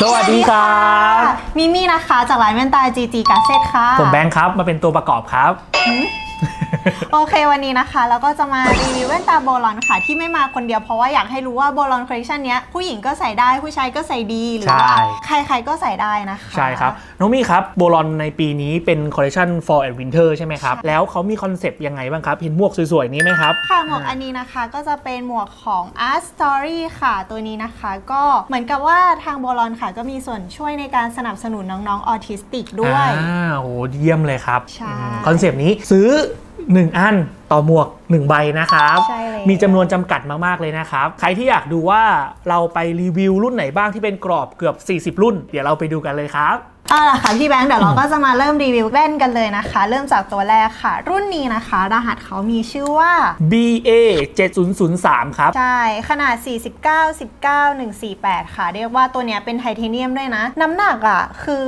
สวัสดีครับมิมี่นะคะ จากร้านแว่นตา GG กาเซ็ตค่ะ ผมแบงค์ครับ มาเป็นตัวประกอบครับ โอเควันนี้นะคะเราก็จะมารีวิวแว่นตาโบลอนค่ะ ที่ไม่มาคนเดียวเพราะว่าอยากให้รู้ว่าโบลอนคอลเลคชันเนี้ยผู้หญิงก็ใส่ได้ผู้ชายก็ใส่ดีหรือว่าใช่ใครๆก็ใส่ได้นะคะใช่ครับ น้องมี่ครับโบลอนในปีนี้เป็นคอลเลคชัน fall and winter ใช่ไหมครับ แล้วเขามีคอนเซปต์ยังไงบ้างครับ เห็นหมวกสวยๆนี้ไหมครับ ค่ะหมวกอันนี้นะคะก็จะเป็นหมวกของ Art Story ค่ะ ตัวนี้นะคะก็เหมือนกับว่าทางโบลอนค่ะ ก็มีส่วนช่วยในการสนับสนุนน้องๆออทิสติกด้วยอ่าโหเยี่ยมเลยครับใช่คอนเซปต์นี้ซื้อ 1 อันต่อหมวก 1 ใบนะครับ ใช่เลยมีจำนวนจำกัดมาก ๆ เลยนะครับ ใครที่อยากดูว่าเราไปรีวิวรุ่นไหนบ้างที่เป็นกรอบเกือบ 40 รุ่น เดี๋ยวเราไปดูกันเลยครับ เอาล่ะค่ะพี่แบงค์เดี๋ยวเราก็จะมาเริ่มรีวิวแว่นกันเลยนะคะ เริ่มจากตัวแรกค่ะ รุ่นนี้นะคะ รหัสเขามีชื่อว่า BA 7003 ครับ ใช่ ขนาด 49 19 148 ค่ะ เรียกว่าตัวเนี้ยเป็นไทเทเนียมด้วยนะ น้ำหนักอะคือ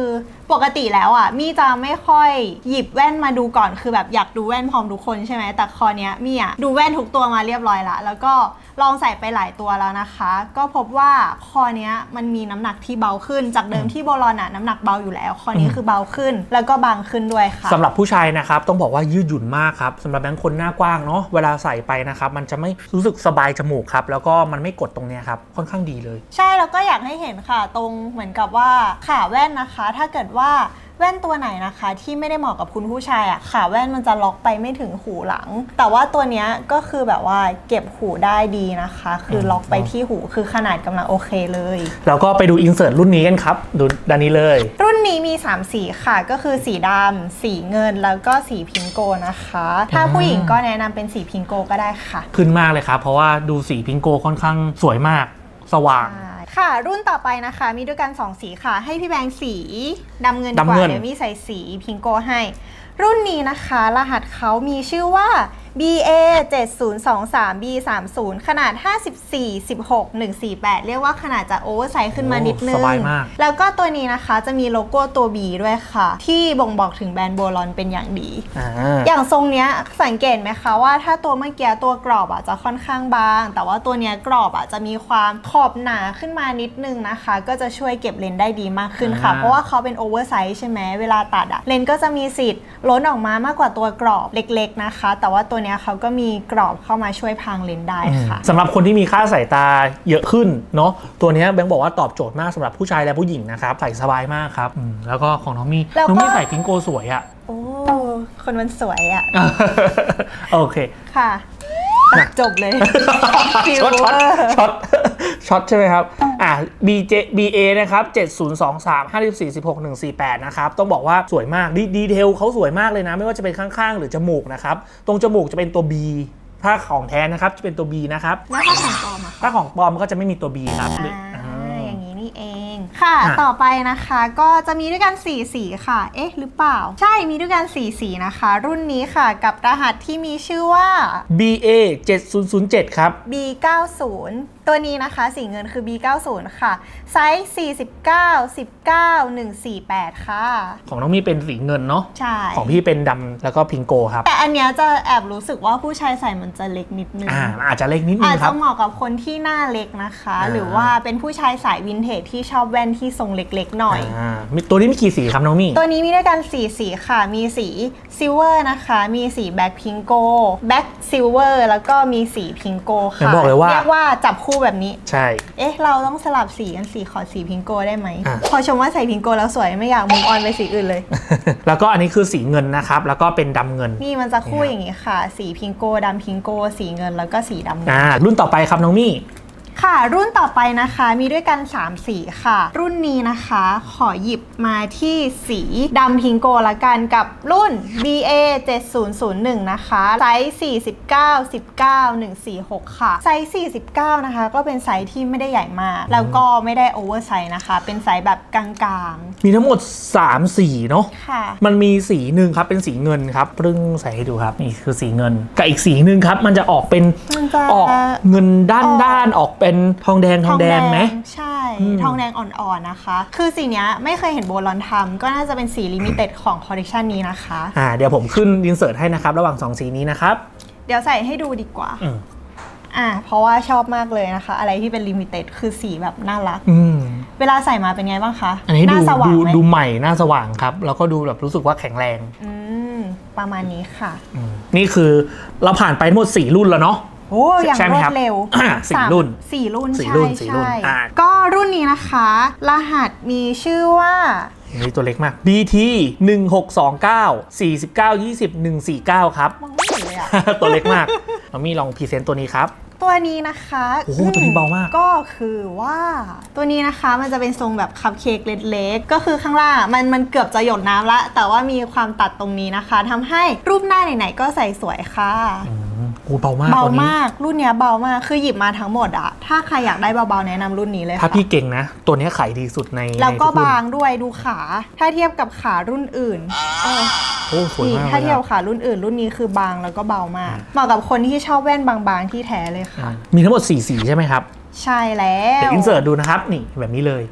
ปกติแล้วอะมี่จะไม่ค่อยหยิบแว่นมาดูก่อนคือแบบอยากดูแว่นพร้อมทุกคนใช่ไหมแต่คอเนี้ยมี่อะดูแว่นทุกตัวมาเรียบร้อยละแล้วก็ ลองใส่ไปหลายตัวแล้วนะคะ ก็พบว่าคอเนี้ยมันมีน้ำหนักที่เบาขึ้น จากเดิมที่โบลอนอะน้ำหนักเบาอยู่แล้ว คอนี้คือเบาขึ้น แล้วก็บางขึ้นด้วยค่ะสำหรับผู้ชายนะครับต้องบอกว่ายืดหยุ่นมากครับสำหรับแบงค์คนหน้ากว้างเนาะเวลาใส่ไปนะครับมันจะไม่รู้สึกสบายจมูกครับแล้วก็มันไม่กดตรงเนี้ยครับค่อนข้างดีเลย ใช่แล้วก็อยากให้เห็นค่ะ ตรงเหมือนกับว่าขาแว่นนะคะ ถ้าเกิดว่า แว่นตัวไหนนะคะ ที่ไม่ได้เหมาะกับคุณผู้ชายอะขาแว่นมันจะล็อกไปไม่ถึงหูหลัง แต่ว่าตัวเนี้ยก็คือแบบว่าเก็บหูได้ดีนะคะ คือล็อกไปที่หูคือขนาดกำลังโอเคเลย แล้วก็ไปดูอินเสิร์ตรุ่นนี้กันครับ ดูด้านนี้เลย รุ่นนี้มี 3 สีค่ะ ก็คือสีดำสีเงินแล้วก็สีพิงโกนะคะ ถ้าผู้หญิงก็แนะนำเป็นสีพิงโกก็ได้ค่ะ ขึ้นมากเลยครับเพราะว่าดูสีพิงโกค่อนข้างสวยมากสว่าง ค่ะ รุ่นต่อไปนะคะ มีด้วยกัน 2 สีค่ะ ให้พี่แบงค์สีดำเงินดีกดำว่าเงิน เดี๋ยวมีใส่สีพิงโกให้ รุ่นนี้นะคะ รหัสเขามีชื่อว่า BA 7023 B 3 0ขนาด 54 16 148 เรียกว่าขนาดจะโอเวอร์ไซส์ขึ้นมานิดนึง สบายมาก แล้วก็ตัวนี้นะคะจะมีโลโก้ตัว B ด้วยค่ะ ที่บ่งบอกถึงแบรนด์โบลอนเป็นอย่างดี อ่า อย่างทรงเนี้ยสังเกตไหมคะว่าถ้าตัวเมื่อกี้ตัวกรอบอะจะค่อนข้างบาง แต่ว่าตัวเนี้ยกรอบอะจะมีความขอบหนาขึ้นมานิดนึงนะคะ ก็จะช่วยเก็บเลนส์ได้ดีมากขึ้นค่ะ อ่า เพราะว่าเขาเป็นโอเวอร์ไซส์ใช่ไหมเวลาตัดอะเลนส์ก็จะมีสิทธิ์ล้นออกมามากกว่าตัวกรอบเล็ก ๆนะคะ แต่ว่าตัวเนี้ยเขาก็มีกรอบเข้ามาช่วยพรางเลนส์ได้ค่ะ สำหรับคนที่มีค่าสายตาเยอะขึ้นเนาะตัวเนี้ยแบงค์บอกว่าตอบโจทย์มากสำหรับผู้ชายและผู้หญิงนะครับใส่สบายมากครับอืมแล้วก็ของน้องมี่แล้วก็ น้องมี่ใส่พิงโกสวยอะ โอ้คนมันสวยอะ โอเค ค่ะตัดจบเลย ฟิลช็อตเวช็อตอร์ ช็อต ช็อตใช่ไหมครับ อ่า BJ BA นะครับ 7023 54 16 148 นะครับ ต้องบอกว่าสวยมากดีดีเทลเขาสวยมากเลยนะ ไม่ว่าจะเป็นข้างๆ หรือจมูกนะครับ ตรงจมูกจะเป็นตัว B ถ้าของแท้นะครับ จะเป็นตัว B นะครับ แล้วถ้าของปลอมอะถ้าของปลอมก็จะไม่มีตัว B ครับหรืออ่าอ่าอย่างนี้นี่เอง ค่ะ อะ ต่อไปนะคะก็จะมีด้วยกัน4สีค่ะ เอ๊ะ หรือเปล่า ใช่ มีด้วยกัน4สีนะคะ รุ่นนี้ค่ะ กับรหัสที่มีชื่อว่า BA 7007 ครับ B90 ตัวนี้นะคะสีเงินคือ B90 ค่ะ ไซส์ 49 19 148 ค่ะ ของน้องมี่เป็นสีเงินเนาะใช่ ของพี่เป็นดำแล้วก็พิงโกครับ แต่อันเนี้ยจะแอบรู้สึกว่าผู้ชายใส่มันจะเล็กนิดนึง อ่า อาจจะเล็กนิดนึอางจครัจะบ เหมาะกับคนที่หน้าเล็กนะคะ อ่า หรือว่าเป็นผู้ชายสายวินเทจที่ชอบแว่นที่ทรงเล็กๆหน่อย อ่ามีตัวนี้มีกี่สีครับน้องมี่ ตัวนี้มีด้วยกัน4สีค่ะ มีสีซิลเวอร์นะคะ มีสีแบ็คพิงโกแบ็คซิลเวอร์แล้วก็มีสีพิงโกเห็นค่ะบอกเลยว่า เรียกว่าจับคู่แบบนี้ ใช่ เอ๊ะ เราต้องสลับสีกันสีขอสีพิงโกได้ไหม อะ พอชมว่าใส่พิงโกแล้วสวยไม่อยากมุงออนไปสีอื่นเลย แล้วก็อันนี้คือสีเงินนะครับ แล้วก็เป็นดำเงิน นี่มันจะคู่อย่างนี้ค่ะ สีพิงโกดำพิงโก สีเงินแล้วก็สีดำเงินอ่า รุ่นต่อไปครับน้องมี่ ค่ะ รุ่นต่อไปนะคะมีด้วยกัน 3 สีค่ะ รุ่นนี้นะคะขอหยิบมาที่สีดำพิงโกละกันกับรุ่น BA 7001 นะคะไซส์49 19 146 ค่ะไซส์49 นะคะ ก็เป็นไซส์ที่ไม่ได้ใหญ่มาก แล้วก็ไม่ได้โอเวอร์ไซส์นะคะ เป็นไซส์แบบกลางมีทั้งหมด 3 สีเนาะ ๆ ค่ะ มันมีสีหนึ่งครับเป็นสีเงินครับปรึ้งใส่ให้ดูครับนี่คือสีเงินกับอีกสีหนึ่งครับ มันจะออกเป็นมันจะออกเงินด้านออกด้านออกเป็นทองแดงทองแดงไหมใช่อืมทองแดงอ่อนๆนะคะ คือสีเนี้ยไม่เคยเห็นโบลอนทำก็น่าจะเป็นสีลิมิเต็ดของคอลเลคชันนี้นะคะอ่าเดี๋ยวผมขึ้นอินเสิร์ตให้นะครับ ระหว่าง 2 สีนี้นะครับ เดี๋ยวใส่ให้ดูดีกว่าอืมอ่า เพราะว่าชอบมากเลยนะคะ อะไรที่เป็นลิมิเต็ดคือสีแบบน่ารักอืมเวลาใส่มาเป็นไงบ้างคะอันนี้หดูน้าสว่างดูไหมดูใหม่หน้าสว่างครับ แล้วก็ดูแบบรู้สึกว่าแข็งแรงอืมประมาณนี้ค่ะอืมนี่คือเราผ่านไปทั้งหมด 4 รุ่นแล้วเนาะ โอ้อย่างใช่ไหรมวครัดบเร็วอ่าสี่ามรุ่นสี่รุ่นสี่ใช่รุ่นสี่รุ่น ใช่อ่าก็รุ่นนี้นะคะ รหัสมีชื่อว่านี่ตัวเล็กมาก BT 1629 49 20 149 ครับมองไม่เห็นเลยอะตัวเล็กมากเรามีลองพรีเซนต์ตัวนี้ครับตัวนี้นะคะโอ้โหตัวนี้เบามาก ก็คือว่าตัวนี้นะคะมันจะเป็นทรงแบบคัพเค้กเล็กๆ ก็คือข้างล่างมันมันเกือบจะหยดน้ำละ แต่ว่ามีความตัดตรงนี้นะคะทำให้รูปหน้าไหนๆก็ใส่สวยค่ะ อืมโอ้เบามากเบาตัวนี้ มากรุ่นเนี้ยเบามากคือหยิบมาทั้งหมดอะถ้าใครอยากได้เบาๆแนะนำรุ่นนี้เลยถ้าค่ะพี่เก่งนะ ตัวนี้ขายดีสุดในแล้วก็ในทุรุ่นบางด้วยดูขา ถ้าเทียบกับขารุ่นอื่นเออ โอ้สวยนี่มากถ้าเลเทียยบอะกับขารุ่นอื่น รุ่นนี้คือบางแล้วก็เบามาก เหมาะกับคนที่ชอบแว่นบางๆที่แท้เลยอ่าค่ะมีทั้งหมด4สีใช่ไหมครับ ใช่แล้วเดี๋ยวอินเสิร์ตดูนะครับ นี่แบบนี้เลย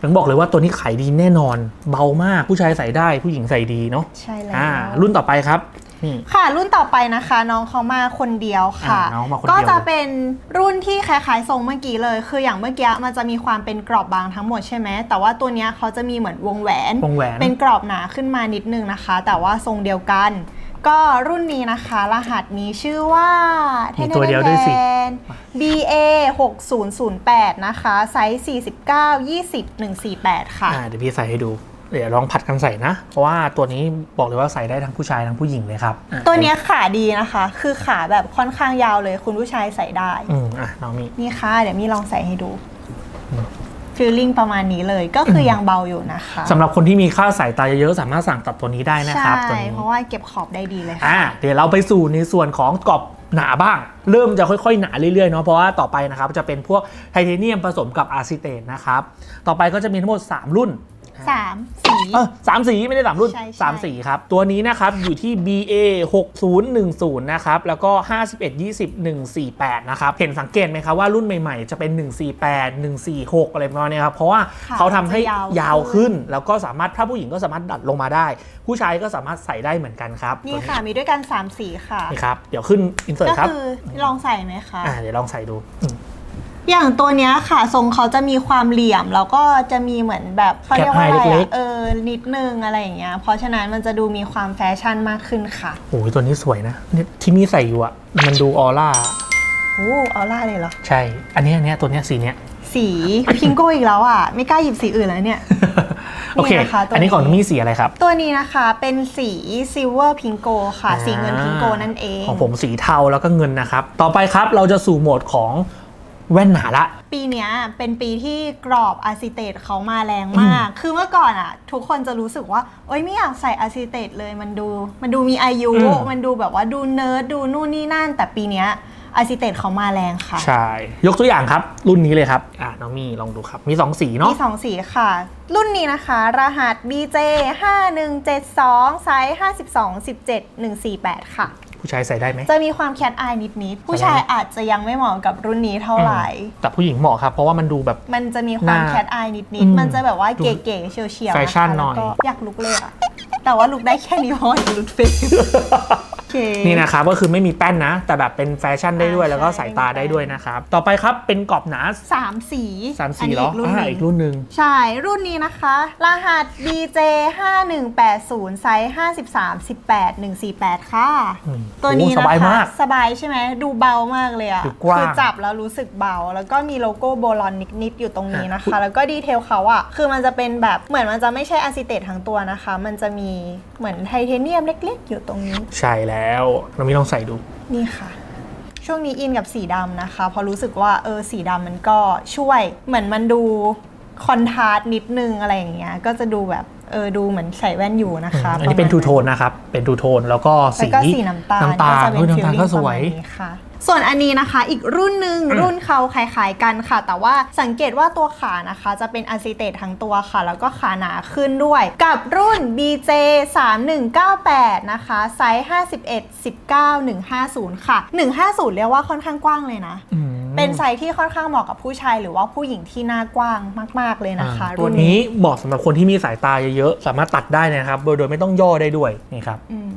ผมบอกเลยว่าตัวนี้ขายดีแน่นอน เบามากผู้ชายใส่ได้ผู้หญิงใส่ดีเนาะใช่แล้ว อ่า รุ่นต่อไปครับ นี่ ค่ะ รุ่นต่อไปนะคะ น้องเขามาคนเดียวค่ะ อ่าน้องมาคนเดียว ก็จะเป็นรุ่นที่คล้ายๆทรงเมื่อกี้เลย คืออย่างเมื่อกี้มันจะมีความเป็นกรอบบางทั้งหมดใช่ไหมแต่ว่าตัวเนี้ยเขาจะมีเหมือนวงแหวน วงแหวน เป็นกรอบหนาขึ้นมานิดนึงนะคะ แต่ว่าทรงเดียวกัน ก็รุ่นนี้นะคะ รหัสนี้ชื่อว่ามีตัวเดียวด้วยสิแทนๆ BA 6008นะคะ ไซส์49 20 148 ค่ะ อ่าเดี๋ยวพี่ใส่ให้ดู เดี๋ยวลองผัดกันใส่นะ เพราะว่าตัวนี้บอกเลยว่าใส่ได้ทั้งผู้ชายทั้งผู้หญิงเลยครับอะตัวเนี้ยขาดีนะคะ คือขาแบบค่อนข้างยาวเลย คุณผู้ชายใส่ได้ อืมอะน้องมี นี่ค่ะ เดี๋ยวมีลองใส่ให้ดูอืม ฟีลลิ่งประมาณนี้เลยก็คือยังเบาอยู่นะคะสำหรับคนที่มีค่าสายตาเยอะๆสามารถสั่งตัดตัวนี้ได้นะครับตัวใช่นี้ เพราะว่าเก็บขอบได้ดีเลยค่ะ อ่าเดี๋ยวเราไปสู่ในส่วนของกรอบหนาบ้าง เริ่มจะค่อยๆ หนาเรื่อยๆเนาะเพราะว่าต่อไปนะครับจะเป็นพวกไทเทเนียมผสมกับอะซิเตตนะครับ ต่อไปก็จะมีทั้งหมด 3 รุ่น สามสี เออสามสีไม่ได้สามรุ่นใช่ใช่ สามสีครับ ตัวนี้นะครับอยู่ที่ BA 6010นะครับแล้วก็ 51 20 148นะครับเห็นสังเกตไหมครับว่ารุ่นใหม่ๆ จะเป็น 148 146 อะไรประมาณเนี้ยครับเพราะว่าค่ะเขาทำให้จะยาวยาวขึ้นแล้วก็สามารถถ้าผู้หญิงก็สามารถดัดลงมาได้ ผู้ชายก็สามารถใส่ได้เหมือนกันครับนี่ค่ะ มีด้วยกัน3สีค่ะนี่ครับเดี๋ยวขึ้นอินเสิร์ตก็ครับคือลองใส่ไหมคะ อ่าเดี๋ยวลองใส่ดูอืม อย่างตัวเนี้ยค่ะ ทรงเขาจะมีความเหลี่ยม แล้วก็จะมีเหมือนแบบเขาเรียกว่าอะไรแคปไฮเล็อะกๆเออนิดนึงอะไรอย่างเงี้ยเพราะฉะนั้นมันจะดูมีความแฟชั่นมากขึ้นค่ะโอ้ยตัวนี้สวยนะเนี่ยที่มีใส่อยู่อะมันดูออร่า โอ้เอาล่าเลยเหรอ ใช่ อันเนี้ยอันเนี้ยตัวเนี้ยสีเนี้ย สีพิงโก้อีกแล้วอะ ไม่กล้าหยิบสีอื่นแล้วเนี่ย โอเคนี่นะคะตัวนี้ อันนี้ของมีสีอะไรครับ ตัวนี้นะคะเป็นสีซิลเวอร์พิงโกค่ะ สีเงินพิงโกนั่นเอง ของผมสีเทาแล้วก็เงินนะครับ ต่อไปครับเราจะสู่โหมดของ แว่นหนาละ ปีเนี้ยเป็นปีที่กรอบอะซิเตตเขามาแรงมาก คือเมื่อก่อนอะทุกคนจะรู้สึกว่าโอ๊ยไม่อยากใส่อะซิเตตเลยมันดู มันดูมีอายุ อืม มันดูแบบว่าดูเนิร์ดดูนู่นนี่นั่น แต่ปีเนี้ย อะซิเตตเขามาแรงค่ะ ใช่ ยกตัวอย่างครับ รุ่นนี้เลยครับ อ่าน้องมีลองดูครับ มี 2 สีเนาะ มีสองสีค่ะ รุ่นนี้นะคะ รหัส BJ 5172ไซส์52 17 148 ค่ะ ผู้ชายใส่ได้ไหม จะมีความแคทอายนิดๆผู้ชายอาจจะยังไม่เหมาะกับรุ่นนี้เท่าไหร่ แต่ผู้หญิงเหมาะครับ เพราะว่ามันดูแบบ มันจะมีความหน้าแคทอายนิอืดมๆ มันจะแบบว่าดูเก๋ๆเฉียวๆแฟชั่นนะคะหน่อย แล้วก็อยากลุกเลยอะแต่ว่าลุกได้แค่นี้เพราะว่าหลุดเฟรมโอ เค นี่นะครับก็คือไม่มีแป้นนะ แต่แบบเป็นแฟชั่นได้ด้วยอ่าแล้วก็ใช่ สายตาได้ด้วยนะครับ ต่อไปครับเป็นกรอบหนาสามสีสามสีนนี้เหรออีกรุ่นหอ่านึ่งอีกรุ่นหนึ่ง ใช่ รุ่นนี้นะคะ รหัส BJ 5180ไซส์53 18 148 ค่ะ อืมตัวนี้โอ้สนะบายคะมากสบายใช่ไหม ดูเบามากเลยอะดูกว้างคือจับแล้วรู้สึกเบา แล้วก็มีโลโก้โบลอนนิด ๆ อยู่ตรงนี้นะคะอะแล้วก็ดีเทลเขาอะคือมันจะเป็นแบบเหมือนมันจะไม่ใช่อะซิเตตทั้งตัวนะคะ มันจะมีเหมือนไทเทเนียมเล็ก ๆ อยู่ตรงนี้ ใช่แล้วน้องมีลองใส่ดู นี่ค่ะ ช่วงนี้อินกับสีดำนะคะ เพราะรู้สึกว่าเออสีดำมันก็ช่วยเหมือนมันดูคอนทราสต์นิดนึงอะไรอย่างเงี้ยก็จะดูแบบ เออดูเหมือนใส่แว่นอยู่นะคะอันนี้เป็นระทูมาณโทนนะครับ เป็นทูโทนแล้วก็แล้วสีก็สีน้ำตาลน้ำตาลก็จะเป็เฮ้ยนน้ำตาลก็สวยฟีลลิ่งประมาณนี้ค่ะส่วนอันนี้นะคะอีกรุ่นหนึ่งรุ่นเขาคล้ายๆกันค่ะ แต่ว่าสังเกตว่าตัวขานะคะ จะเป็นอะซิเตตทั้งตัวค่ะ แล้วก็ขาหนาขึ้นด้วย กับรุ่น BJ 3198นะคะไซส์51 19 150 ค่ะ 150 เรียกว่าค่อนข้างกว้างเลยนะอืม เป็นไซส์ที่ค่อนข้างเหมาะกับผู้ชายหรือว่าผู้หญิงที่หน้ากว้างมาก ๆ เลยนะคะอ่าตัรุ่วนนี้เหมาะสำหรับคนที่มีสายตาเยอะๆ สามารถตัดได้นะครับ โดยโดยไม่ต้องย่อได้ด้วยนี่ครับอืม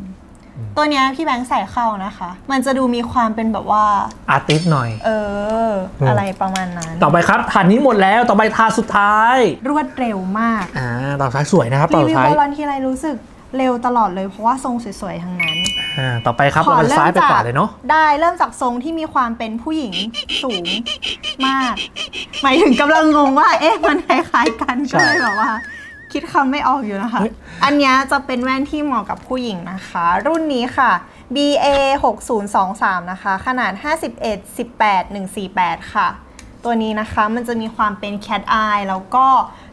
ตัวเนี้ยพี่แบงค์ใส่เข้านะคะ มันจะดูมีความเป็นแบบว่า อาร์ติสหน่อย เอออืมอะไรประมาณนั้น ต่อไปครับฐานนี้หมดแล้วต่อไปทาสุดท้าย รวดเร็วมาก อ่าตอนท้ายสวยนะครับตรีอนวิวท้ายบอลลอนทีไรรู้สึกเร็วตลอดเลยเพราะว่าทรงสวยๆทั้งนั้น อ่าต่อไปครับเราไปซ้ายไปขวาเลยเนาะได้เริ่มจากทรงที่มีความเป็นผู้หญิงสูงมาก หมายถึงกำลังงงว่า เอ๊ะมันคล้ายๆกันใช่ก็เลยแบบว่า คิดคำไม่ออกอยู่นะคะเฮ้ยอันเนี้ยจะเป็นแว่นที่เหมาะกับผู้หญิงนะคะ รุ่นนี้ค่ะ BA 6023นะคะ ขนาด 51 18 148 ค่ะ ตัวนี้นะคะมันจะมีความเป็น cat eye แล้วก็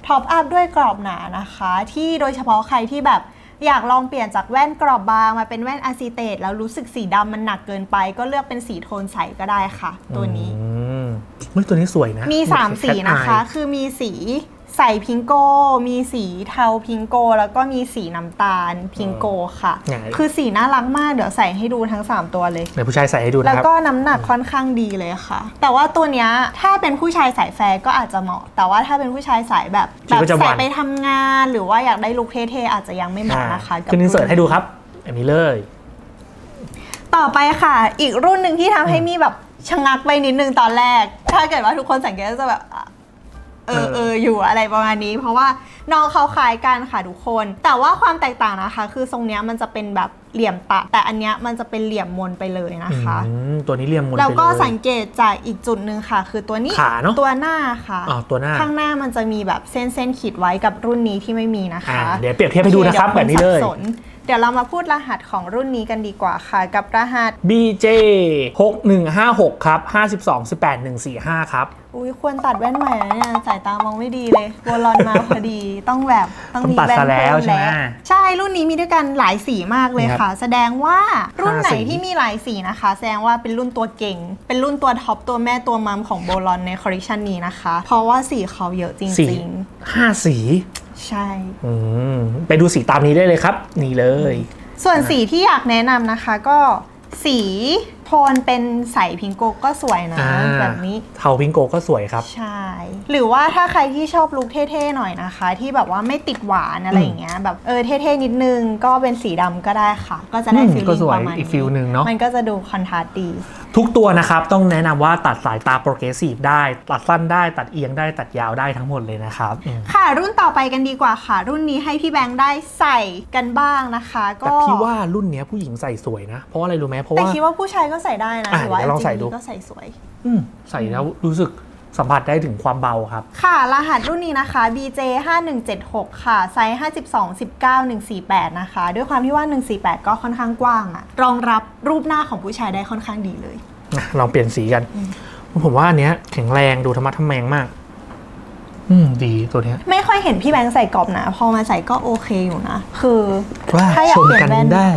ท็อปอัพด้วยกรอบหนานะคะ ที่โดยเฉพาะใครที่แบบ อยากลองเปลี่ยนจากแว่นกรอบบางมาเป็นแว่นอะซิเตตแล้วรู้สึกสีดำมันหนักเกินไป ก็เลือกเป็นสีโทนใสก็ได้ค่ะ ตัวนี้อืมเฮ้ยตัวนี้สวยนะมีเหอน3สีนะคะแทคือมีสี ใสพิงโก มีสีเทาพิงโก แล้วก็มีสีน้ำตาลพิงโกค่ะ ไหน คือสีน่ารักมากเดี๋ยวใส่ให้ดูทั้ง 3 ตัวเลย เดี๋ยวผู้ชายใส่ให้ดูแล้นะวครับ ก็น้ำหนักค่อนข้างดีเลยค่ะ แต่ว่าตัวเนี้ยถ้าเป็นผู้ชายสายแฟร์ก็อาจจะเหมาะ แต่ว่าถ้าเป็นผู้ชายสายแบบชีแบวิตบประจำวัน ใส่ไปทำงาน หรือว่าอยากได้ลุคเท่ๆอาจจะยังไม่เหมาะนะคะกับขึ้นอินเสิร์ตให้ดูครับอันนี้เลย ต่อไปค่ะ อีกรุ่นหนึ่งที่ทำให้มีแบบชะงักไปนิดนึงตอนแรก ถ้าเกิดว่าทุกคนสังเกตก็จะแบบอะ เออเออเอออยู่อะไรประมาณนี้ เพราะว่าน้องเขาคล้ายกันค่ะทุกคน แต่ว่าความแตกต่างนะคะ คือทรงเนี้ยมันจะเป็นแบบเหลี่ยมตัดแต่อันเนี้ยมันจะเป็นเหลี่ยมมนไปเลยนะคะ อืมตัวนี้เรียมมนแล้วก็ไปเลยสังเกตจากอีกจุดหนึ่งค่ะ คือตัวนี้ขาเนอะตัวหน้าค่ะอ๋อตัวหน้า ข้างหน้ามันจะมีแบบเส้นเส้นๆขีดไว้กับรุ่นนี้ที่ไม่มีนะคะอ่าเดี๋ยวเปรียบเทียบให้ดูนะครับ โอแบบนี้เลย ดี๋วคสับสน เดี๋ยวเรามาพูดรหัสของรุ่นนี้กันดีกว่าค่ะ กับรหัส BJ 6156ครับ52 18 145ครับอุ้ยควรตัดแว่นใหม่นะเนี่ยสายตามองไม่ดีเลยโบลอนมาพอดีต้องแบบต้องต้องมีตัดแว่นซะแล้วเพิ่มใช่ไหมใช่รุ่นนี้มีด้วยกันหลายสีมากเลยนี่ครับค่ะ แสดงว่ารุ่นไหนห้าสีที่มีหลายสีนะคะ แสดงว่าเป็นรุ่นตัวเก่ง เป็นรุ่นตัวท็อปตัวแม่ตัวมัมของโบลอนในคอลเลคชันนี้นะคะ เพราะว่าสีเขาเยอะจสีริงห้าสีๆ ใช่ อืมไปดูสีตามนี้ได้เลยครับ นี่เลย ส่วนสีที่อยากแนะนำนะคะก็สีโท นเป็นใสพิงโกก็สวยนะ อ่าแบบนี้ เทาพิงโกก็สวยครับ ใช่ หรือว่าถ้าใครที่ชอบลุคเท่ๆหน่อยนะคะ ที่แบบว่าไม่ติดหวานอะไรอย่างเงี้ยแบบเออเท่ๆนิดนึงก็เป็นสีดำก็ได้ค่ะ ก็จะได้อืมฟีลก็ลิ่งสวยประมาณอีกฟีลหนึ่งเนอะ มันก็จะดูคอนทราสต์ดี ทุกตัวนะครับ ต้องแนะนำว่าตัดสายตาโปรเกรสซีฟได้ ตัดสั้นได้ตัดเอียงได้ตัดยาวได้ทั้งหมดเลยนะครับอืมค่ะ รุ่นต่อไปกันดีกว่าค่ะ รุ่นนี้ให้พี่แบงค์ได้ใส่กันบ้างนะคะก็แต่พี่ว่ารุ่นเนี้ยผู้หญิงใส่สวยนะ เพราะว่าอะไรรู้ไหมเพราะแต่ว่า คิดว่าผู้ชายก็ใส่ได้นะอะหรือว่าเดี๋ยวลองใส่ดูจริๆก็ใส่สวย อืมใส่แล้วรู้สึกสัมผัสได้ถึงความเบาครับ ค่ะ รหัสรุ่นนี้นะคะ BJ 5176ค่ะ ไซส์ 52 19 148 นะคะ ด้วยความที่ว่า 148 ก็ค่อนข้างกว้างอะรองรับรูปหน้าของผู้ชายได้ค่อนข้างดีเลย อะลองเปลี่ยนสีกัน ผมว่าอันเนี้ยแข็งแรงดูธรรมะทแมงมาก อืม ดีตัวเนี้ย ไม่ค่อยเห็นพี่แบงค์ใส่กรอบหนะ พอมาใส่ก็โอเคอยู่นะ คือว่าถ้าอยาชกมเปลี่ยกันนแว่นได้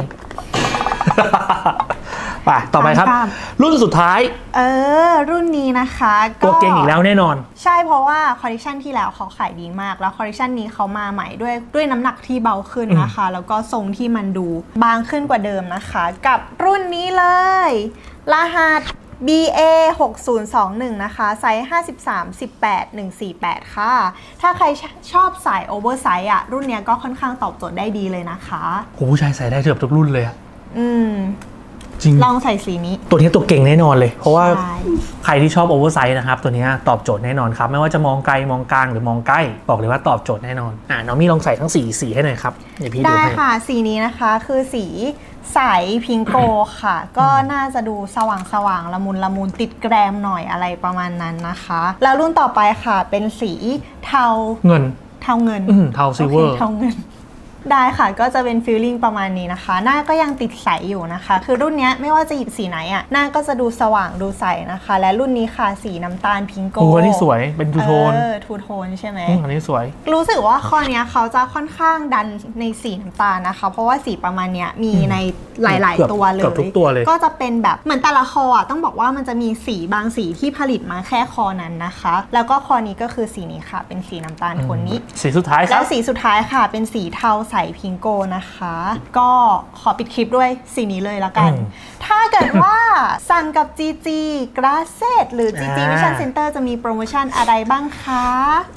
ไปต่อไปครับ ข้าม รุ่นสุดท้ายเออ รุ่นนี้นะคะตัวเก่งอีกแล้วแน่นอน ใช่เพราะว่าคอลเลคชันที่แล้วเขาขายดีมาก แล้วคอลเลคชันนี้เขามาใหม่ด้วยด้วยน้ำหนักที่เบาขึ้นนะคะ แล้วก็ทรงที่มันดูบางขึ้นกว่าเดิมนะคะ กับรุ่นนี้เลย รหัส BA 6021นะคะไซส์53 18 148 ค่ะ ถ้าใครชอบสายโอเวอร์ไซส์อะ รุ่นเนี้ยก็ค่อนข้างตอบโจทย์ได้ดีเลยนะคะ โหผู้ชายใส่ได้เกือบทุกรุ่นเลยอะอืม จริง ลองใส่สีนี้ ตัวนี้ตัวเก่งแน่นอนเลย เพราะว่าใช่ ใครที่ชอบโอเวอร์ไซส์นะครับ ตัวนี้ตอบโจทย์แน่นอนครับ ไม่ว่าจะมองไกลมองกลางหรือมองใกล้ บอกเลยว่าตอบโจทย์แน่นอน อ่าน้องมี่ลองใส่ทั้งสีสีให้หน่อยครับ เดี๋ยวพี่ดูได้ให้ ค่ะ สีนี้นะคะคือสีใสพิงโกค่ะ ก็น่าจะดูสว่างสว่างๆละมุนละมุนติดแกรมหน่อยอะไรประมาณนั้นนะคะ แล้วรุ่นต่อไปค่ะเป็นสีเทาเงินเทาเงินอืมเทาซิลเวอโอร์เคเทาเงิน ได้ค่ะก็จะเป็นฟีลลิ่งประมาณนี้นะคะ หน้าก็ยังติดใสอยู่นะคะ คือรุ่นเนี้ยไม่ว่าจะหยิบสีไหนอะหน้าก็จะดูสว่างดูใสนะคะ และรุ่นนี้ค่ะสีน้ำตาลพิงโกโอ้อันนี้สวยเป็นทูโทนเออทูโทนใช่ไหมอืมอันนี้สวย รู้สึกว่าข้อเนี้ยเขาจะค่อนข้างดันในสีน้ำตาลนะคะ เพราะว่าสีประมาณเนี้ยมีในหลายเกือบๆตัวเลยเกือบทุกตัวเลย ก็จะเป็นแบบเหมือนแต่ละคออะต้องบอกว่ามันจะมีสีบางสีที่ผลิตมาแค่คอนั้นนะคะ แล้วก็คอนี้ก็คือสีนี้ค่ะ เป็นสีน้ำตาลโทนนี้ สีสุดท้ายคแล้รัวบสีสุดท้ายค่ะ เป็นสีเทาใสสพิงโกนะคะ ก็ขอปิดคลิปด้วยสีนี้เลยละกัน อืมถ้าเกิดว่าสั่งกับ GG g r a s s e t หรือ GG อ่า Vision Center จะมีโปรโมชั่นอะไรบ้างคะ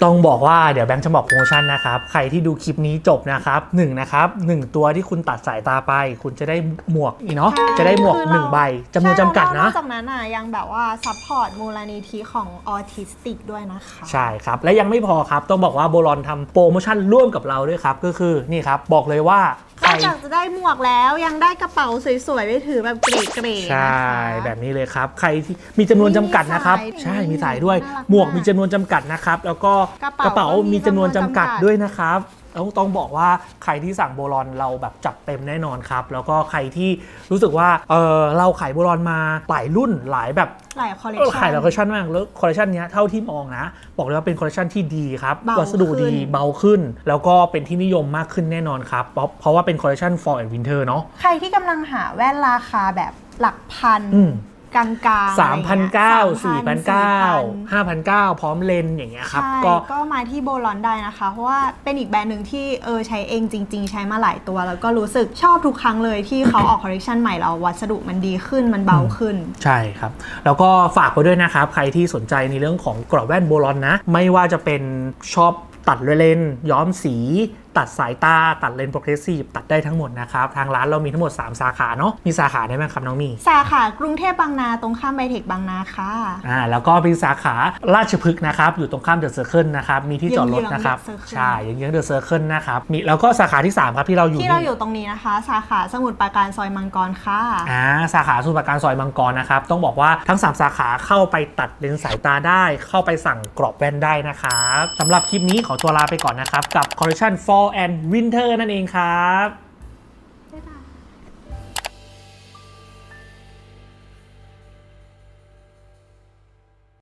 ต้องบอกว่าเดี๋ยวแบงค์จะบอกโปรโมชั่นนะครับ ใครที่ดูคลิปนี้จบนะครับหนึ่งนะครับหนึ่งตัวที่คุณตัดสายตาไป คุณจะได้หมวกอีกเนาะใช่จะได้หมวกคือหนึ่งเราใบจำนวนจำกัดใช่แล้วนะนอกจากนั้นอะยังแบบว่าซัพพอร์ตมูลนิธิของออทิสติกด้วยนะคะ ใช่ครับ และยังไม่พอครับ ต้องบอกว่าโบลอนทำโปรโมชั่นร่วมกับเราด้วยครับ ก็คือนี่ครับบอกเลยว่าใครนอกจากจะได้หมวกแล้วยังได้กระเป๋าสวยๆไว้ถือแบบเก๋ๆใช่ นะคะ แบบนี้เลยครับ ใครที่มีจำนวนจำกัดนะครับ มีสายใช่มีสายด้วย น่ารักหมวกมากมีจำนวนจำกัดนะครับ แล้วก็กระเป๋ากระเป๋าก็มีมีจำนวนจำกัดจำนวนจำกัด ด้วยนะครับ ต้องต้องบอกว่าใครที่สั่งโบลอนเราแบบจัดเต็มแน่นอนครับ แล้วก็ใครที่รู้สึกว่าเออเราขายโบลอนมาหลายรุ่นหลายแบบหลายคอลเลคเออชันขายหลายคอลเลคชันมากแล้วคอลเลคชันเนี้ยเท่าที่มองนะ บอกเลยว่าเป็นคอลเลคชันที่ดีครับเบาวัสดุขึ้ดีนเบาขึ้น แล้วก็เป็นที่นิยมมากขึ้นแน่นอนครับเพราะเพราะว่าเป็นคอลเลคชัน fall and winter เนาะใครที่กำลังหาแว่นราคาแบบหลักพันอืม กลางๆสามพันเก้าสี่3,000พันเก้า4,000ห้าพันเก้าพร้อมเลนส์อย่างเงี้ยครับใช่ก็ก็มาที่โบลอนได้นะคะ เพราะว่าเป็นอีกแบรนด์หนึ่งที่เออใช้เองจริง ๆ ใช้มาหลายตัว แล้วก็รู้สึกชอบทุกครั้งเลยที่เขาออกคอลเลคชันใหม่แล้ววัสดุมันดีขึ้นมันเบาขึ้น ใช่ครับ แล้วก็ฝากไว้ด้วยนะครับ ใครที่สนใจในเรื่องของกรอบแว่นโบลอนนะ ไม่ว่าจะเป็นชอบตัดเลนส์ย้อมสี ตัดสายตาตัดเลนส์โปรเกรสซีฟตัดได้ทั้งหมดนะครับ ทางร้านเรามีทั้งหมด 3 สาขาเนาะมีสาขาได้ไหมครับน้องมีสาขากรุงเทพบางนาตรงข้ามไบเทคบางนาค่ะอ่าแล้วก็มีสาขาราชพฤกษ์นะครับอยู่ตรงข้ามเดอะเซอร์เคิลนะครับมีที่จอดรถนะครับเยื้องๆ The Circle ใช่เยื้องๆเดอะเซอร์เคิลนะครับมีแล้วก็สาขาที่ 3 ครับที่เราอยู่ที่เรานี่อยู่ตรงนี้นะคะ สาขาสมุทรปราการซอยมังกรค่ะอ่าสาขาสมุทรปราการซอยมังกรนะครับต้องบอกว่าทั้ง 3 สาขาเข้าไปตัดเลนส์สายตาได้ เข้าไปสั่งกรอบแว่นได้นะครับสำหรับคลิปนี้ขอตัวลาไปก่อนนะครับกับ Collection Fall and Winter นั่นเองครับ